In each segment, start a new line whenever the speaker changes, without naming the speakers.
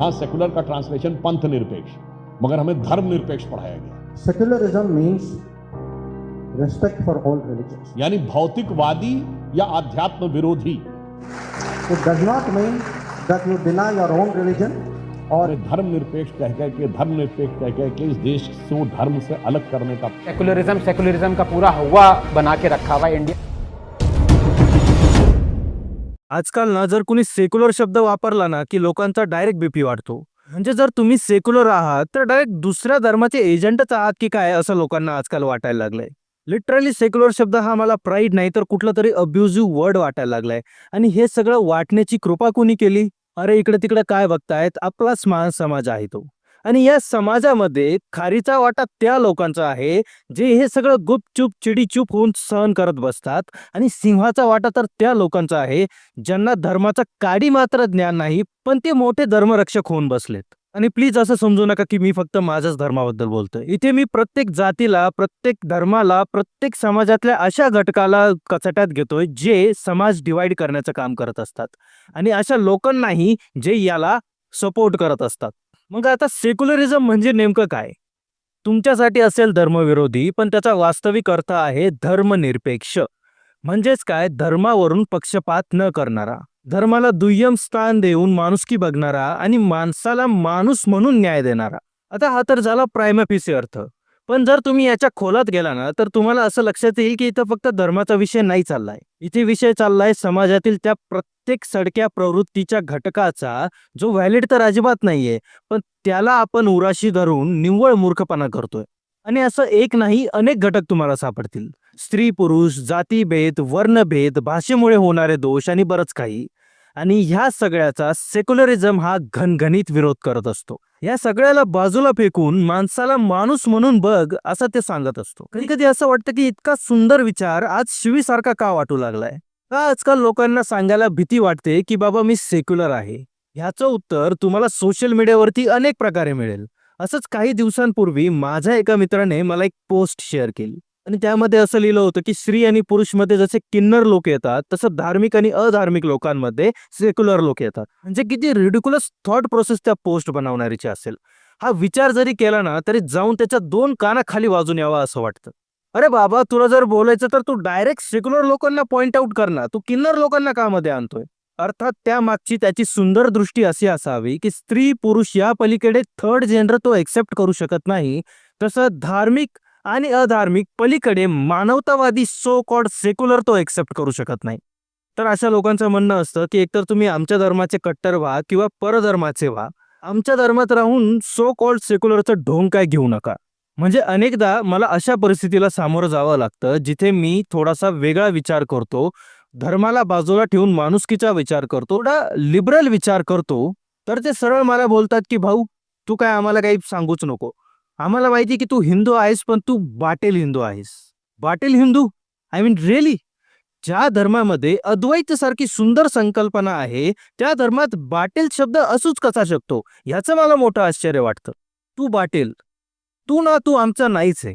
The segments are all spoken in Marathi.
हाँ सेकुलर का ट्रांसलेशन पंथ निरपेक्ष मगर हमें धर्म निरपेक्ष पढ़ाया गया।
Secularism means respect for all religions.
यानी भौतिकवादी या अध्यात्म विरोधी।
Does not mean that you deny your own religion or
और धर्म निरपेक्ष कह कह के धर्म निरपेक्ष कह कह के इस देश को धर्म से अलग करने का
सेकुलरिज्म सेकुलरिज्म का पूरा हुआ बना के रखा हुआ इंडिया
आजकाल ना जर कुणी सेक्युलर शब्द वापरला ना की लोकांचा डायरेक्ट बीपी वाढतो. म्हणजे जर तुम्ही सेक्युलर आहात तर डायरेक्ट दुसऱ्या धर्माचे एजंटच आहात की काय असं लोकांना आजकाल वाटायला लागलंय. लिटरली सेक्युलर शब्द हा मला प्राईड नाही तर कुठला तरी अब्युझिव्ह वर्ड वाटायला लागलाय. आणि हे सगळं वाटण्याची कृपा कोणी केली? अरे इकडे तिकडे काय बघतायत? आपलाच मान समाज आहे तो. आणि या समाजामध्ये खारीचा वाटा त्या लोकांचा आहे जे हे सगळं गुपचूप चिडीचूप होऊन सहन करत बसतात आणि सिंहाचा वाटा तर त्या लोकांचा आहे ज्यांना धर्माचा काडी मात्र ज्ञान नाही पण ते मोठे धर्मरक्षक होऊन बसलेत. आणि प्लीज असं समजू नका की मी फक्त माझ्याच धर्माबद्दल बोलतोय. इथे मी प्रत्येक जातीला प्रत्येक धर्माला प्रत्येक समाजातल्या अशा घटकाला कचट्यात घेतोय जे समाज डिवाइड करण्याचं काम करत असतात. आणि अशा लोकांनाही जे याला सपोर्ट करत असतात. मग आता सेक्युलरिझम म्हणजे नेमकं काय? तुमच्यासाठी असेल धर्मविरोधी पण त्याचा वास्तविक अर्थ आहे धर्मनिरपेक्ष. म्हणजेच काय? धर्मावरून पक्षपात न करणारा. धर्माला दुय्यम स्थान देऊन माणुसकी बघणारा आणि माणसाला माणूस म्हणून न्याय देणारा. आता हा तर झाला प्रायमपीसी अर्थ. पण जर तुम्ही याच्या खोलात गेला ना तर तुम्हाला असं लक्षात येईल की इथं फक्त धर्माचा विषय नाही चाललाय. इथे विषय चाललाय समाजातील त्या प्रत्येक सडक्या प्रवृत्तीच्या घटकाचा जो व्हॅलिड तर अजिबात नाहीये पण त्याला आपण उराशी धरून निव्वळ मूर्खपणा करतोय. आणि असं एक नाही अनेक घटक तुम्हाला सापडतील. स्त्री पुरुष जातीभेद वर्णभेद भाषेमुळे होणारे दोष आणि बरंच काही. आणि ह्या सगळ्याचा सेक्युलरिझम हा घनघणीत विरोध करत असतो. या सगळ्याला बाजूला फेकून माणसाला माणूस म्हणून बघ असं ते सांगत असतो. कधी कधी असं वाटतं की इतका सुंदर विचार आज शिवीसारखा का वाटू लागलाय? का आजकाल लोकांना सांगायला भीती वाटते की बाबा मी सेक्युलर आहे? ह्याचं उत्तर तुम्हाला सोशल मीडियावरती अनेक प्रकारे मिळेल. असंच काही दिवसांपूर्वी माझ्या एका मित्राने मला एक पोस्ट शेअर केली. आणि त्यामध्ये असं लिहिलं होतं की स्त्री आणि पुरुषमध्ये जसे किन्नर लोक येतात तसं धार्मिक आणि अधार्मिक लोकांमध्ये सेक्युलर लोक येतात. म्हणजे किती रेडिक्युलस थॉट प्रोसेस त्या पोस्ट बनवणारीची असेल. हा विचार जरी केला ना तरी जाऊन त्याच्या दोन कानाखाली वाजून यावा असं वाटतं. अरे बाबा तुला जर बोलायचं तर तू डायरेक्ट सेक्युलर लोकांना पॉइंट आउट करणार तू किन्नर लोकांना का मध्ये आणतोय? अर्थात त्यामागची त्याची सुंदर दृष्टी अशी असावी की स्त्री पुरुष या पलीकडे थर्ड जेंडर तो एक्सेप्ट करू शकत नाही. तसं धार्मिक आणि अधार्मिक पलीकडे मानवतावादी सो कॉड सेक्युलर तो एक्सेप्ट करू शकत नाही. तर अशा लोकांचं म्हणणं असतं की एकतर तुम्ही आमच्या धर्माचे कट्टर व्हा किंवा परधर्माचे व्हा आमच्या धर्मात राहून सो कॉल्ड सेक्युलरचं ढोंग काय घेऊ नका. म्हणजे अनेकदा मला अशा परिस्थितीला सामोरं जावं लागतं जिथे मी थोडासा वेगळा विचार करतो धर्माला बाजूला ठेवून माणुसकीचा विचार करतो थोडा लिबरल विचार करतो तर ते सरळ मला बोलतात की भाऊ तू काय आम्हाला काही सांगूच नको. आम्हाला माहिती की तू हिंदू आहेस पण तू बाटेल हिंदू आहेस. बाटेल हिंदू? आय मीन रिअली ज्या धर्मामध्ये अद्वैत सारखी सुंदर संकल्पना आहे त्या धर्मात बाटेल शब्द असूच कसा शकतो? ह्याचं मला मोठं आश्चर्य वाटतं. तू बाटेल. तू ना तू आमचा नाहीच आहे.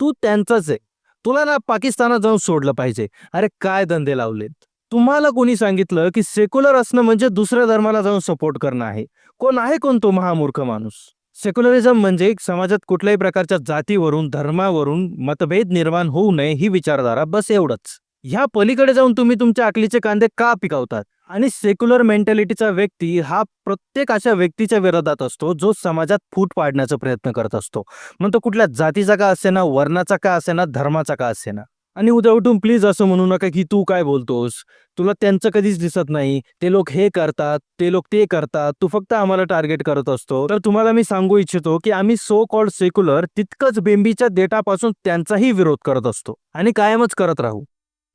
तू त्यांचाच आहे. तुला ना पाकिस्तानात जाऊन सोडलं पाहिजे. अरे काय धंदे लावलेत? तुम्हाला कोणी सांगितलं की सेक्युलर असणं म्हणजे दुसऱ्या धर्माला जाऊन सपोर्ट करणं आहे? कोण आहे कोण तो महामूर्ख माणूस? सेक्युलरिझम म्हणजे समाजात कुठल्याही प्रकारच्या जातीवरून धर्मावरून मतभेद निर्माण होऊ नये ही विचारधारा बस एवढंच. ह्या पलीकडे जाऊन तुम्ही तुमच्या अकलीचे कांदे का पिकवतात? आणि सेक्युलर मेंटॅलिटीचा व्यक्ती हा प्रत्येक अशा व्यक्तीच्या विरोधात असतो जो समाजात फूट पाडण्याचा प्रयत्न करत असतो. मग तो कुठल्या जातीचा का असेना वर्णाचा का असेना धर्माचा का असेना? आणि उद्या उठून प्लीज असं म्हणू नका की तू काय बोलतोस. तुला त्यांचं कधीच दिसत नाही. ते लोक हे करतात ते लोक ते करतात. तू फक्त आम्हाला टार्गेट करत असतो. तर तुम्हाला मी सांगू इच्छितो की आम्ही सो कॉल्ड सेक्युलर तितकंच बेंबीच्या देटापासून त्यांचाही विरोध करत असतो आणि कायमच करत राहू.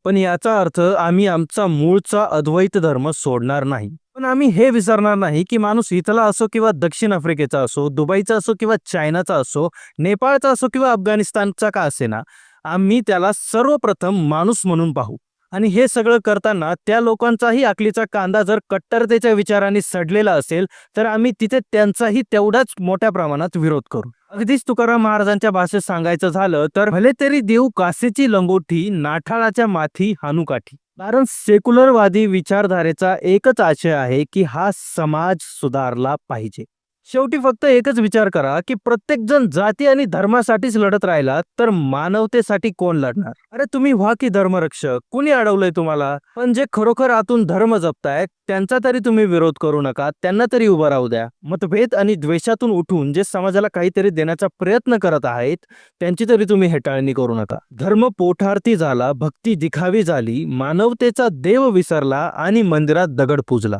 पण याचा अर्थ आम्ही आमचा मूळचा अद्वैत धर्म सोडणार नाही. पण आम्ही हे विसरणार नाही की माणूस इथला असो किंवा दक्षिण आफ्रिकेचा असो दुबईचा असो किंवा चायनाचा असो नेपाळचा असो किंवा अफगाणिस्तानचा का असेना आम्ही त्याला सर्वप्रथम माणूस म्हणून पाहू. आणि हे सगळं करताना त्या लोकांचाही आकलीचा कांदा जर कट्टरतेच्या विचारांनी सडलेला असेल तर आम्ही तिथे त्यांचाही तेवढाच मोठ्या प्रमाणात विरोध करू. अगदीच तुकाराम महाराजांच्या भाषेत सांगायचं झालं तर भले तरी देऊ कासेची लंगोठी नाठाळाच्या माथी हानुकाठी कारण सेक्युलरवादी विचारधारेचा एकच आशय आहे की हा समाज सुधारला पाहिजे. शेवटी फक्त एकच विचार करा की प्रत्येक जण जाती आणि धर्मासाठीच लढत राहिला तर मानवतेसाठी कोण लढणार? अरे तुम्ही व्हा की धर्मरक्षक. कुणी अडवलंय तुम्हाला? पण जे खरोखर आतून धर्म जपतायत त्यांचा तरी तुम्ही विरोध करू नका त्यांना तरी उभं राहू द्या. मतभेद आणि द्वेषातून उठून जे समाजाला काहीतरी देण्याचा प्रयत्न करत आहेत त्यांची तरी तुम्ही हेटाळणी करू नका. धर्म पोठार्थी झाला भक्ती दिखावी झाली मानवतेचा देव विसरला आणि मंदिरात दगड पूजला.